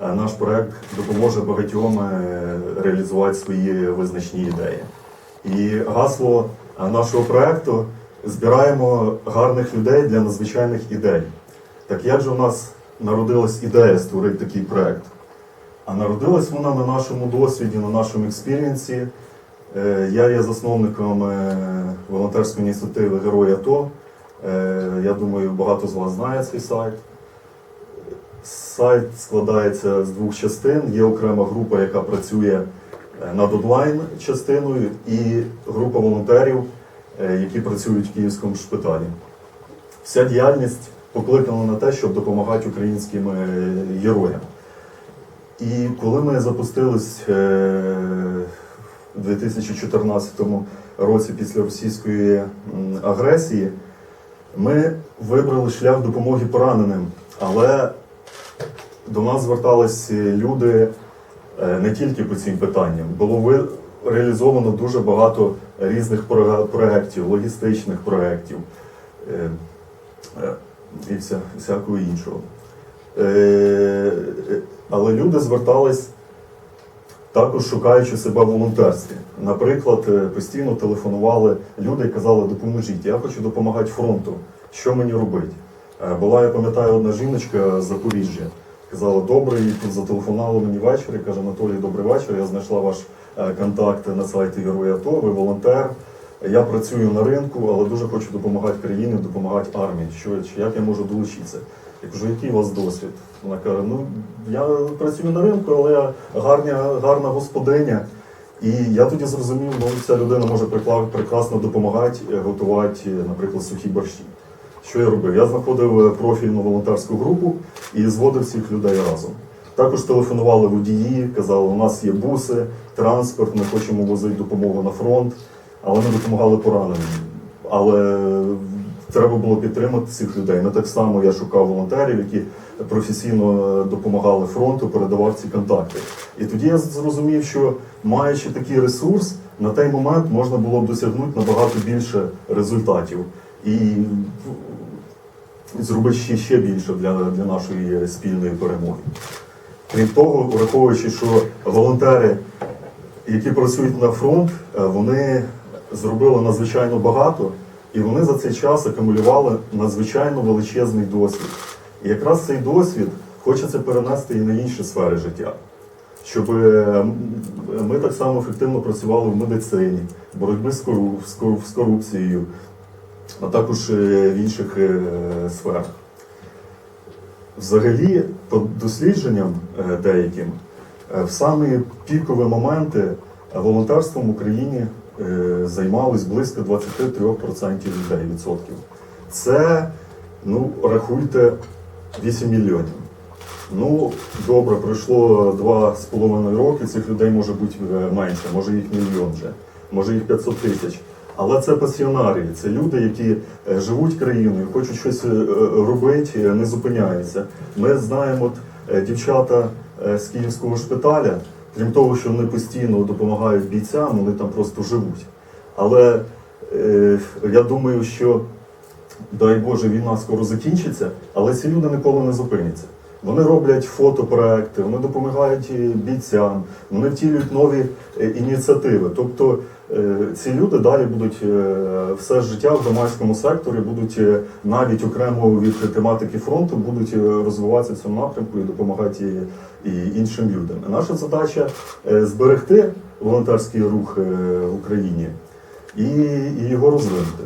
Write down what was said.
е, наш проект допоможе багатьом е, реалізувати свої визначні ідеї. І гасло е, нашого проекту збираємо гарних людей для надзвичайних ідей. Так як же у нас народилась ідея створити такий проект? А народилась вона на нашому досвіді, на нашому експірієнсі. Я є засновником волонтерської ініціативи Герої АТО. Я думаю, багато з вас знає цей сайт. Сайт складається з двох частин. Є окрема група, яка працює е, над онлайн частиною, і група волонтерів, е, які працюють в Київському шпиталі. Вся діяльність покликана на те, щоб допомагати українським е, героям. І коли ми запустились у 2014 році після російської агресії, ми вибрали шлях допомоги пораненим, але до нас звертались люди е, не тільки по цим питанням. Було реалізовано дуже багато різних проєктів, логістичних проєктів е, е, і вся, всякого іншого. Але люди звертались також шукаючи себе в волонтерстві. Наприклад, постійно телефонували люди і казали, допоможіть, я хочу допомагати фронту. Що мені робити? Була, я пам'ятаю, одна жіночка з Запоріжжя. Казала, добре, і тут зателефонували мені ввечері. Каже, Анатолій, добрий вечір. Я знайшла ваш е, контакт на сайті Герої АТО, ви волонтер. Я працюю на ринку, але дуже хочу допомагати країні, допомагати армії. Що як я можу долучитися? Я кажу, який у вас досвід? Вона каже: ну я працюю на ринку, але я гарна, гарна господиня. І я тоді зрозумів, ну ця людина може прекрасно допомагати е, готувати, е, наприклад, сухі борщі. Що я робив? Я знаходив е, профільну волонтерську групу і зводив всіх людей разом. Також телефонували водії, казали, у нас є буси, транспорт, ми хочемо возити допомогу на фронт, але ми допомагали пораненим. Але треба було підтримати цих людей. Не так само я шукав волонтерів, які професійно е, допомагали фронту, передавав ці контакти. І тоді я зрозумів, що маючи такий ресурс, на той момент можна було б досягнути набагато більше результатів. І зробити ще, ще більше для, для нашої спільної перемоги. Крім того, враховуючи, що волонтери, які працюють на фронт, е, вони зробили надзвичайно багато, і вони за цей час акумулювали надзвичайно величезний досвід. І якраз цей досвід хочеться перенести і на інші сфери життя. Щоб е, ми так само ефективно працювали в медицині, боротьбі з корупцією, а також е, в інших е, сферах. Взагалі, по дослідженням е, деяким, в самі пікові моменти волонтерством в Україні займались близько 23% людей відсотків. Це, ну, рахуйте, 8 мільйонів. Ну, добре, пройшло два з половиною роки, цих людей може бути менше, може їх мільйон вже, може їх 500 тисяч. Але це пасіонарії, це люди, які е, живуть країною, хочуть щось е, робити, е, не зупиняються. Ми знаємо от, дівчата з Київського шпиталя, крім того, що вони постійно допомагають бійцям, вони там просто живуть. Але е, я думаю, що дай Боже, війна скоро закінчиться, але ці люди ніколи не зупиняться. Вони роблять фотопроекти, вони допомагають бійцям, вони втілюють нові ініціативи. Тобто ці люди далі будуть е, все життя в громадському секторі, будуть е, навіть окремо від тематики фронту, будуть е, розвиватися в цьому напрямку і допомагати і, іншим людям. Наша задача е, зберегти волонтерський рух е, в Україні і його розвинути.